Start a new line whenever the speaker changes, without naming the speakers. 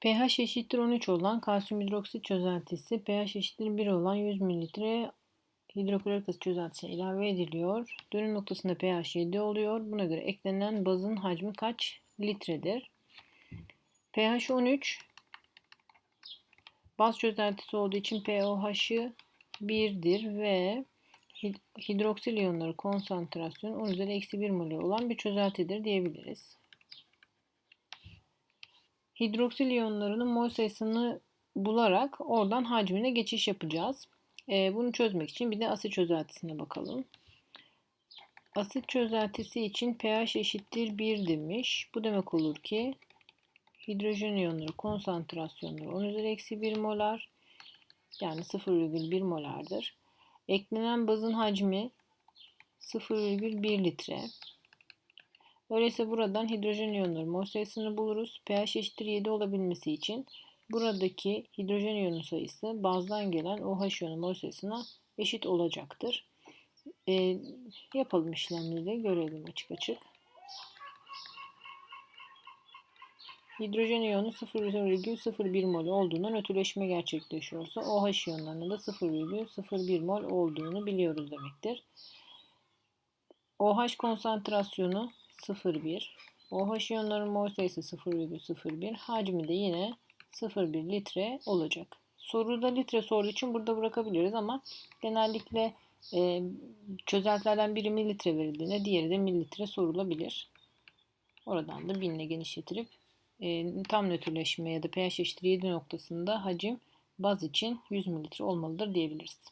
pH eşittir 13 olan kalsiyum hidroksit çözeltisi pH eşittir 1 olan 100 ml hidroklorik asit çözeltisine ilave ediliyor. Dönüm noktasında pH 7 oluyor. Buna göre eklenen bazın hacmi kaç litredir? pH 13 baz çözeltisi olduğu için pOH'ı 1'dir ve hidroksil iyonları konsantrasyonu 10 üzeri eksi 1 mol olan bir çözeltidir diyebiliriz. Hidroksil iyonlarının mol sayısını bularak oradan hacmine geçiş yapacağız. Ee, bunu çözmek için bir de asit çözeltisine bakalım. Asit çözeltisi için pH eşittir 1 demiş. Bu demek olur ki hidrojen iyonları konsantrasyonları 10 üzeri eksi 1 molar yani 0,1 molardır. Eklenen bazın hacmi 0,1 litre. Öyleyse buradan hidrojen iyonları mol sayısını buluruz. pH eşittir 7 olabilmesi için buradaki hidrojen iyonu sayısı bazdan gelen OH iyonu mol sayısına eşit olacaktır. E, yapalım işlemleri görelim açık açık. Hidrojen iyonu 0,01 mol olduğundan ötüleşme gerçekleşiyorsa OH iyonlarının da 0,01 mol olduğunu biliyoruz demektir. OH konsantrasyonu 0,1. OH iyonlarının mol sayısı 0,01. Hacmi de yine 0,1 litre olacak. Soruda litre sorduğu için burada bırakabiliriz ama genellikle e, çözeltilerden biri mililitre verildiğinde diğeri de mililitre sorulabilir. Oradan da 1000 ile genişletirip e, tam nötrleşme ya da pH eşittir 7 noktasında hacim baz için 100 mililitre olmalıdır diyebiliriz.